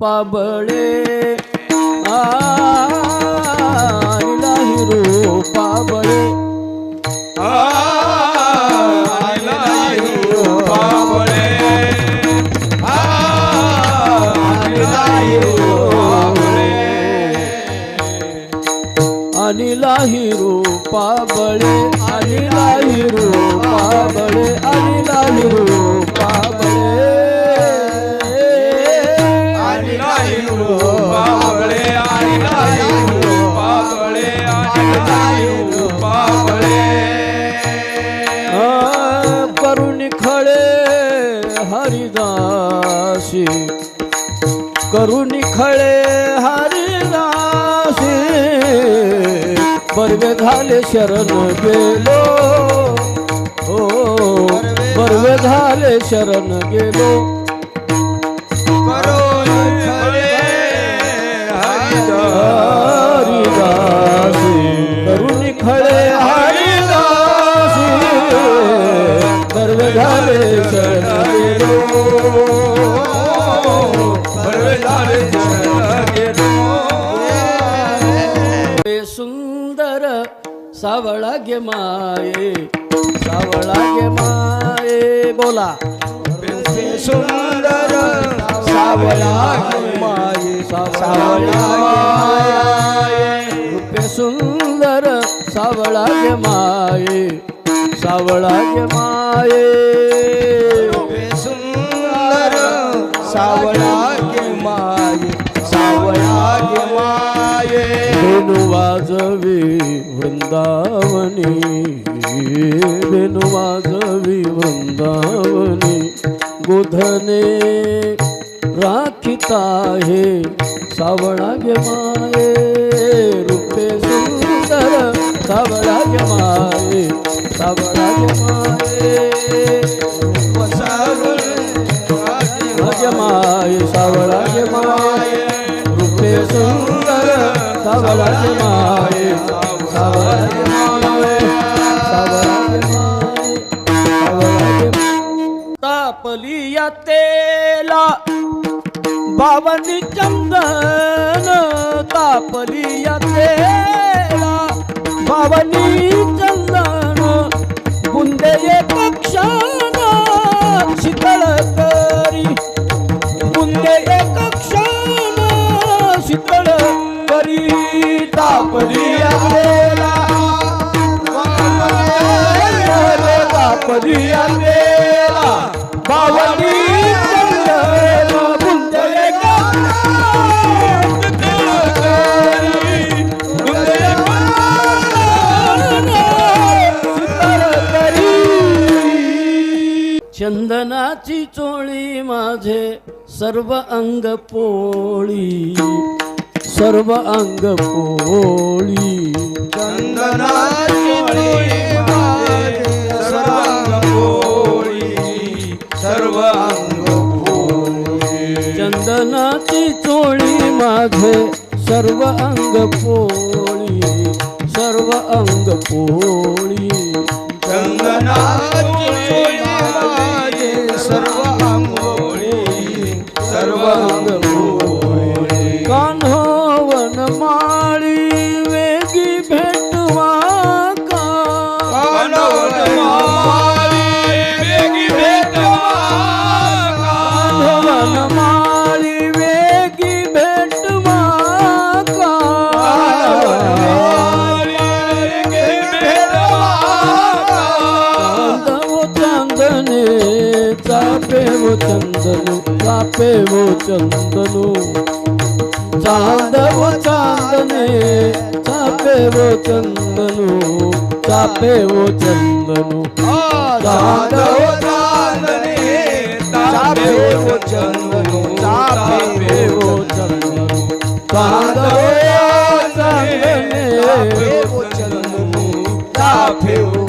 पाबळे आईला हिरू बळे अनिला हिरू बळे अनिला हिरू बळे अनिला हिरू करुणी खळे हरिदासी बरवे झाले शरण गेलो. हो बरवे झाले शरण गेलो. हरिदासी हे सुंदर सावळा गे माये सावळा गे माये बोला. सुंदर सावळा माये सावळा सुंदर सावळा गे माये सावळा गे माये. सावळा गे माये सावळा गे माये. बेनू वाजवी वृंदावनी बेनू वाजवी वृंदावनी. गोधने राखिता हे सावळा गे माये. रूपे सुंदर सावळा गे माये सावळा गे माये. माय सावळा गे माये. रूपे सुंदर सावळा गे माये. सावळा गे माय. सावळा गे माये. सावळा गे तापली या तेला. बावनी चंदन तापली या तेला. बावनी चंदन बुंदे तापली या तेला बावनी चंदन बुंदे एक चंदनाची चोळी माझे सर्व अंग पोळी सर्व अंग पोळी. चंदनाची चोळी सर्व अंग पोळी सर्व अंग पोळी पे वो चंदनो। चांद वो चांदने चापे वो चंदनो चापे वो चंदनो। चांद वो चांदने चापे वो चंदनो चापे वो चंदनो। चांद वो चांदने चापे वो चंदनो चापे वो